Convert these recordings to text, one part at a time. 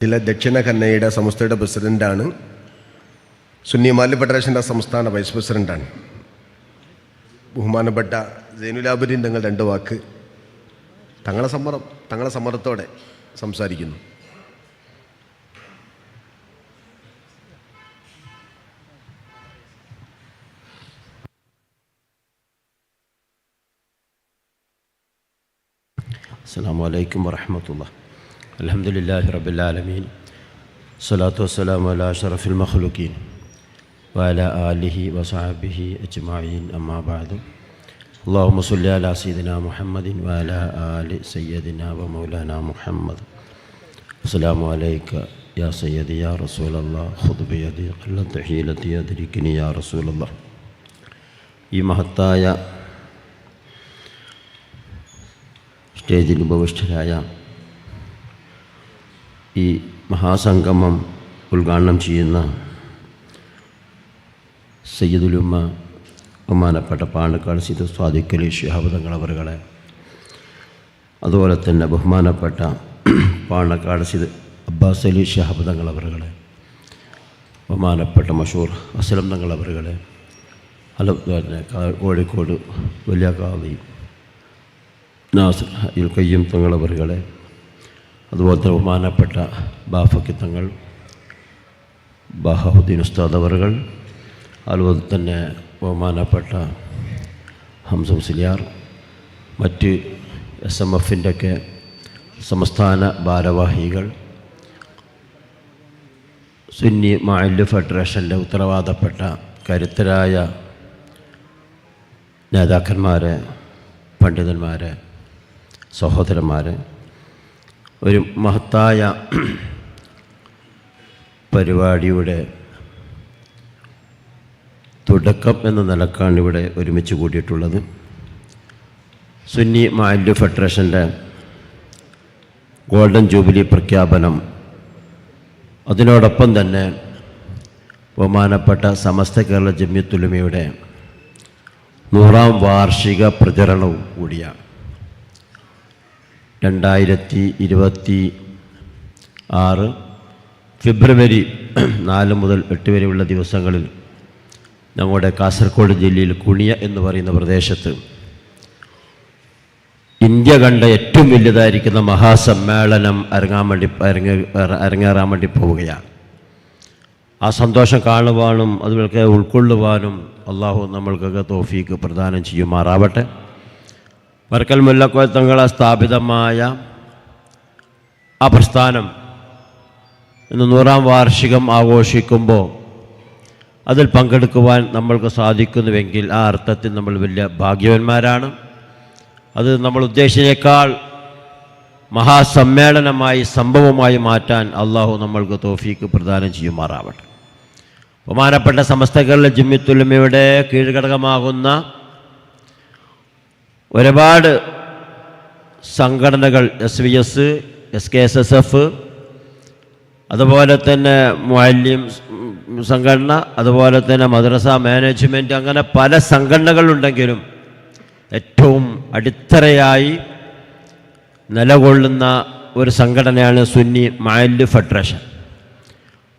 ജില്ല ദക്ഷിണ കന്നയുടെ സംസ്ഥയുടെ പ്രസിഡന്റാണ് സുന്നി മാലി ഫെഡറേഷന്റെ സംസ്ഥാന വൈസ് പ്രസിഡന്റാണ് ബഹുമാനപ്പെട്ട ജൈനുലാബുദ്ദീൻ തങ്ങൾ രണ്ട് വാക്ക് തങ്ങളെ സമ്മതം തങ്ങളെ സമ്മതത്തോടെ സംസാരിക്കുന്നു. അസ്സാം വലൈക്കും വാഹമത്തുള്ള الحمد لله رب العالمين الصلاة والسلام على أشرف المخلوقين وعلى آله وصحبه أجمعين أما بعد اللهم صل على سيدنا محمد وعلى آل سيدنا ومولانا محمد السلام عليك يا سيدي يا رسول الله خذ بيدي قلت حيلتي أدركني يا رسول الله ഈ മഹത്തായ സ്റ്റേജിൽ ഉപവിഷ്ടരായ ഈ മഹാസംഗമം ഉദ്ഘാടനം ചെയ്യുന്ന സയ്യിദുലുമ്മ ബഹുമാനപ്പെട്ട പാണക്കാട് സീത സ്വാദിക്കലി ശിഹാബുദങ്ങൾ അവരുകളെ അതുപോലെ തന്നെ ബഹുമാനപ്പെട്ട പാണക്കാട് സീത അബ്ബാസ് അലി ഷിഹാബദങ്ങൾ ബഹുമാനപ്പെട്ട മഷൂർ അസലം തങ്ങൾ അവരുകളെ അതുപോലെ കോഴിക്കോട് വലിയ കാവി നാസർ ഇൽ കയ്യം അതുപോലെ തന്നെ ബഹുമാനപ്പെട്ട ബാഫക്കിത്തങ്ങൾ തങ്ങൾ ബഹാവുദ്ദീൻ ഉസ്താദ് അവറുകൾ അതുപോലെ തന്നെ ബഹുമാനപ്പെട്ട ഹംസംസിലിയാർ മറ്റ് എസ് എം എഫിന്റെയൊക്കെ സംസ്ഥാന ഭാരവാഹികൾ സുന്നി മാലിന്യ ഫെഡറേഷന്റെ ഉത്തരവാദപ്പെട്ട കരുത്തരായ നേതാക്കന്മാരെ പണ്ഡിതന്മാരെ സഹോദരന്മാരെ ഒരു മഹത്തായ പരിപാടിയുടെ തുടക്കം എന്ന നിലക്കാണ് ഇവിടെ ഒരുമിച്ച് കൂടിയിട്ടുള്ളത്. സുന്നി മാലിന്യ ഫെഡറേഷന്റെ ഗോൾഡൻ ജൂബിലി പ്രഖ്യാപനം അതിനോടൊപ്പം തന്നെ ബഹുമാനപ്പെട്ട സമസ്ത കേരള ജമ്യത്തുലുമയുടെ നൂറാം വാർഷിക പ്രചരണവും കൂടിയാണ്. രണ്ടായിരത്തി ഇരുപത്തി ആറ് ഫെബ്രുവരി നാല് മുതൽ എട്ട് വരെയുള്ള ദിവസങ്ങളിൽ നമ്മുടെ കാസർഗോഡ് ജില്ലയിൽ കുണിയ എന്ന് പറയുന്ന പ്രദേശത്ത് ഇന്ത്യ കണ്ട ഏറ്റവും വലുതായിരിക്കുന്ന മഹാസമ്മേളനം അരങ്ങാൻ വേണ്ടി അരങ്ങ അരങ്ങേറാൻ വേണ്ടി പോവുകയാണ്. ആ സന്തോഷം കാണുവാനും അതുപോലെ ഉൾക്കൊള്ളുവാനും അള്ളാഹു നമ്മൾക്കൊക്കെ തോഫീക്ക് പ്രദാനം ചെയ്യുമാറാവട്ടെ. വർക്കൽ മുല്ലക്കോയ തങ്ങളെ സ്ഥാപിതമായ ആ പ്രസ്ഥാനം ഇന്ന് നൂറാം വാർഷികം ആഘോഷിക്കുമ്പോൾ അതിൽ പങ്കെടുക്കുവാൻ നമ്മൾക്ക് സാധിക്കുന്നുവെങ്കിൽ ആ അർത്ഥത്തിൽ നമ്മൾ വലിയ ഭാഗ്യവന്മാരാണ്. അത് നമ്മൾ ഉദ്ദേശിച്ചേക്കാൾ മഹാസമ്മേളനമായി സംഭവമായി മാറ്റാൻ അള്ളാഹു നമ്മൾക്ക് തോഫീക്ക് പ്രദാനം ചെയ്യുമാറാവട്ടെ. ബഹുമാനപ്പെട്ട സമസ്തകളിലെ ജിമ്മിത്തുലമയുടെ കീഴ്ഘടകമാകുന്ന ഒരുപാട് സംഘടനകൾ S V S S K S S F അതുപോലെ തന്നെ മുഅല്ലിം സംഘടന അതുപോലെ തന്നെ മദ്രസ മാനേജ്മെന്റ് അങ്ങനെ പല സംഘടനകളുണ്ടെങ്കിലും ഏറ്റവും അടിത്തറയായി നിലകൊള്ളുന്ന ഒരു സംഘടനയാണ് സുന്നി മാലിന്യ ഫെഡറേഷൻ.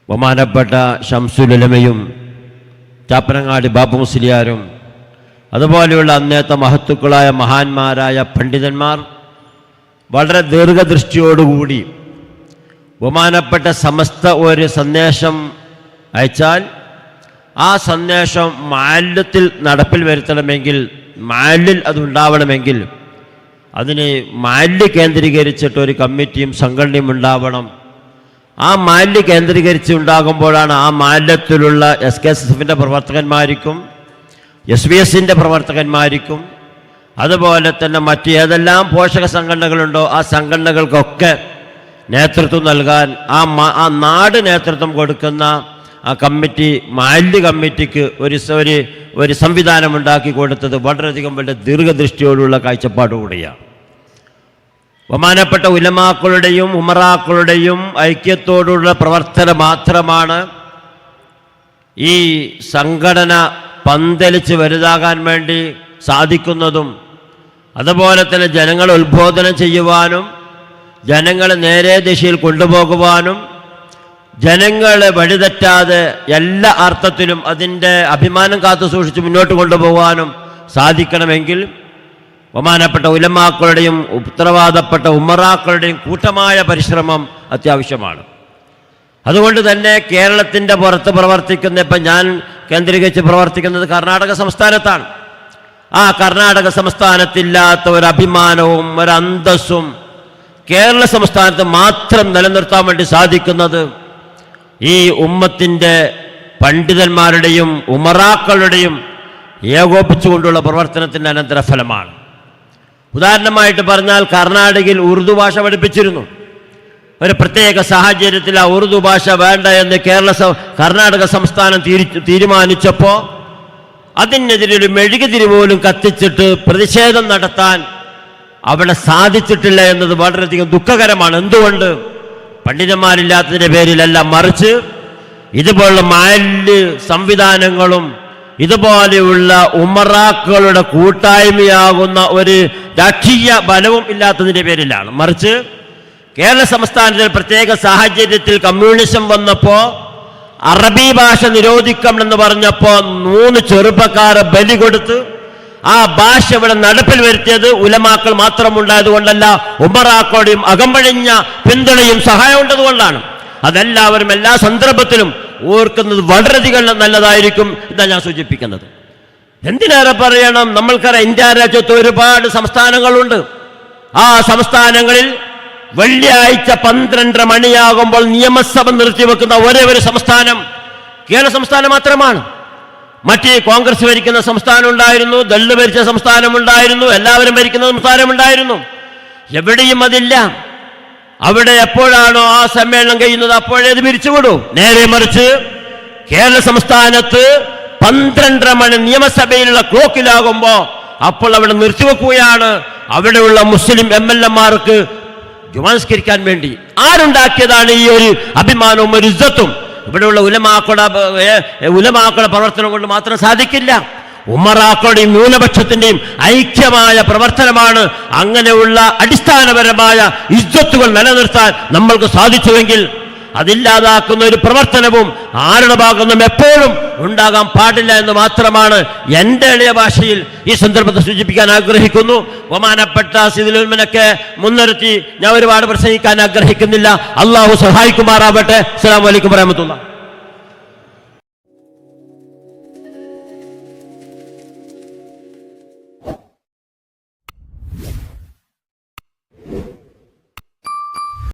ബഹുമാനപ്പെട്ട ഷംസുലമയും ചാപ്പനങ്ങാടി ബാബു മുസ്ലിയാരും അതുപോലെയുള്ള അന്നേത്തെ മഹത്തുക്കളായ മഹാന്മാരായ പണ്ഡിതന്മാർ വളരെ ദീർഘദൃഷ്ടിയോടുകൂടി ബഹുമാനപ്പെട്ട സമസ്ത ഒരു സന്ദേശം അയച്ചാൽ ആ സന്ദേശം മാലിന്യത്തിൽ നടപ്പിൽ വരുത്തണമെങ്കിൽ മാലിൽ അതുണ്ടാവണമെങ്കിൽ അതിന് മാലിന്യ കേന്ദ്രീകരിച്ചിട്ട് ഒരു കമ്മിറ്റിയും സംഘടനയും ഉണ്ടാവണം. ആ മാലിന്യ കേന്ദ്രീകരിച്ച് ഉണ്ടാകുമ്പോഴാണ് ആ മാലിന്യത്തിലുള്ള എസ് കെ എസ് എഫിന്റെ പ്രവർത്തകന്മാർക്കും എസ് ബി എസിന്റെ പ്രവർത്തകന്മാർക്കും അതുപോലെ തന്നെ മറ്റ് ഏതെല്ലാം പോഷക സംഘടനകളുണ്ടോ ആ സംഘടനകൾക്കൊക്കെ നേതൃത്വം നൽകാൻ ആ ആ നാട് നേതൃത്വം കൊടുക്കുന്ന ആ കമ്മിറ്റി മാലിന്യ കമ്മിറ്റിക്ക് ഒരു ഒരു ഒരു സംവിധാനം ഉണ്ടാക്കി കൊടുത്തത് വളരെയധികം വലിയ ദീർഘദൃഷ്ടിയോടുള്ള കാഴ്ചപ്പാടുകൂടിയാണ് ബഹുമാനപ്പെട്ട ഉലമാക്കളുടെയും ഉമറാക്കളുടെയും ഐക്യത്തോടുള്ള പ്രവർത്തനം മാത്രമാണ് ഈ സംഘടന പന്തലിച്ച് വലുതാകാൻ വേണ്ടി സാധിക്കുന്നതും അതുപോലെ തന്നെ ജനങ്ങളെ ഉത്ബോധനം ചെയ്യുവാനും ജനങ്ങളെ നേരെ ദിശയിൽ കൊണ്ടുപോകുവാനും ജനങ്ങളെ വഴിതെറ്റാതെ എല്ലാ അർത്ഥത്തിലും അതിന്റെ അഭിമാനം കാത്തു സൂക്ഷിച്ച് മുന്നോട്ട് കൊണ്ടുപോകാനും സാധിക്കണമെങ്കിൽ ബഹുമാനപ്പെട്ട ഉലമാക്കളുടെയും ഉത്തരവാദപ്പെട്ട ഉമ്മറാക്കളുടെയും കൂട്ടമായ പരിശ്രമം അത്യാവശ്യമാണ്. അതുകൊണ്ട് തന്നെ കേരളത്തിന്റെ പുറത്ത് പ്രവർത്തിക്കുന്ന ഇപ്പം ഞാൻ കേന്ദ്രീകരിച്ച് പ്രവർത്തിക്കുന്നത് കർണാടക സംസ്ഥാനത്താണ്. ആ കർണാടക സംസ്ഥാനത്തില്ലാത്ത ഒരു അഭിമാനവും ഒരു അന്തസ്സും കേരള സംസ്ഥാനത്ത് മാത്രം നിലനിർത്താൻ വേണ്ടി സാധിക്കുന്നത് ഈ ഉമ്മത്തിന്റെ പണ്ഡിതന്മാരുടെയും ഉമറാക്കളുടെയും ഏകോപിച്ചുകൊണ്ടുള്ള പ്രവർത്തനത്തിന്റെ അനന്തരഫലമാണ്. ഉദാഹരണമായിട്ട് പറഞ്ഞാൽ കർണാടകയിൽ ഉറുദു ഭാഷ പഠിപ്പിച്ചിരുന്നു. ഒരു പ്രത്യേക സാഹചര്യത്തിൽ ആ ഉറുദു ഭാഷ വേണ്ട എന്ന് കേരള കർണാടക സംസ്ഥാനം തീരു തീരുമാനിച്ചപ്പോൾ അതിനെതിരെ ഒരു മെഴുകുതിരി പോലും കത്തിച്ചിട്ട് പ്രതിഷേധം നടത്താൻ അവിടെ സാധിച്ചിട്ടില്ല എന്നത് വളരെയധികം ദുഃഖകരമാണ്. എന്തുകൊണ്ട്? പണ്ഡിതന്മാരില്ലാത്തതിന്റെ പേരിലല്ല മറിച്ച് ഇതുപോലുള്ള മാലിന്യ സംവിധാനങ്ങളും ഇതുപോലെയുള്ള ഉമറാക്കളുടെ കൂട്ടായ്മയാകുന്ന ഒരു രാഷ്ട്രീയ ബലവും ഇല്ലാത്തതിന്റെ പേരിലാണ്. മറിച്ച് കേരള സംസ്ഥാനത്തിൽ പ്രത്യേക സാഹചര്യത്തിൽ കമ്മ്യൂണിസം വന്നപ്പോൾ അറബി ഭാഷ നിരോധിക്കണം എന്ന് പറഞ്ഞപ്പോൾ മൂന്ന് ചെറുപ്പക്കാരെ ബലി കൊടുത്ത് ആ ഭാഷ ഇവിടെ നടപ്പിൽ വരുത്തിയത് ഉലമാക്കൾ മാത്രമുണ്ടായതുകൊണ്ടല്ല ഉമറാക്കളുടെയും അകമ്പഴിഞ്ഞ പിന്തുണയും സഹായം ഉണ്ടതുകൊണ്ടാണ്. അതെല്ലാവരും എല്ലാ സന്ദർഭത്തിലും ഓർക്കുന്നത് വളരെയധികം നല്ലതായിരിക്കും എന്നാണ് ഞാൻ സൂചിപ്പിക്കുന്നത്. എന്തിനേറെ പറയണം? നമ്മൾക്കറിയാം ഇന്ത്യ രാജ്യത്ത് ഒരുപാട് സംസ്ഥാനങ്ങളുണ്ട്. ആ സംസ്ഥാനങ്ങളിൽ വെള്ളിയാഴ്ച പന്ത്രണ്ടര മണിയാകുമ്പോൾ നിയമസഭ നിർത്തിവെക്കുന്ന ഒരേ ഒരു സംസ്ഥാനം കേരള സംസ്ഥാനം മാത്രമാണ്. മറ്റ് കോൺഗ്രസ് ഭരിക്കുന്ന സംസ്ഥാനം ഉണ്ടായിരുന്നു ദളിത് ഭരിച്ച സംസ്ഥാനം ഉണ്ടായിരുന്നു എല്ലാവരും ഭരിക്കുന്ന സംസ്ഥാനം ഉണ്ടായിരുന്നു. എവിടെയും അതില്ല. അവിടെ എപ്പോഴാണോ ആ സമ്മേളനം കഴിയുന്നത് അപ്പോഴേ അത് പിരിച്ചുവിടൂ. നേരെ മറിച്ച് കേരള സംസ്ഥാനത്ത് പന്ത്രണ്ടര മണി നിയമസഭയിലുള്ള ക്ലോക്കിലാകുമ്പോൾ അപ്പോൾ അവിടെ നിർത്തിവെക്കുകയാണ്. അവിടെയുള്ള മുസ്ലിം എം എൽ എമാർക്ക് ജുമാൻസ്കരിക്കാൻ വേണ്ടി ആരുണ്ടാക്കിയതാണ് ഈ ഒരു അഭിമാനവും ഒരു ഇജ്ജത്തും ഇവിടെയുള്ള ഉലമാക്കളുടെ ഉലമാക്കളുടെ പ്രവർത്തനം കൊണ്ട് മാത്രം സാധിക്കില്ല. ഉമ്മറാക്കളുടെയും ന്യൂനപക്ഷത്തിന്റെയും ഐക്യമായ പ്രവർത്തനമാണ് അങ്ങനെയുള്ള അടിസ്ഥാനപരമായ ഇജ്ജത്തുകൾ നിലനിർത്താൻ നമ്മൾക്ക് സാധിച്ചുവെങ്കിൽ അതില്ലാതാക്കുന്ന ഒരു പ്രവർത്തനവും ആരുടെ എപ്പോഴും ഉണ്ടാകാൻ പാടില്ല എന്ന് മാത്രമാണ് എന്റെ എളിയ ഭാഷയിൽ ഈ സന്ദർഭത്തെ സൂചിപ്പിക്കാൻ ആഗ്രഹിക്കുന്നു. ബഹുമാനപ്പെട്ട സിദിലുൽമനൊക്കെ മുൻനിർത്തി ഞാൻ ഒരുപാട് പ്രസംഗിക്കാൻ ആഗ്രഹിക്കുന്നില്ല. അള്ളാഹു സഹായിക്കുമാറാവട്ടെ. അസ്സാം വലൈക്കും വരഹമത്തുള്ള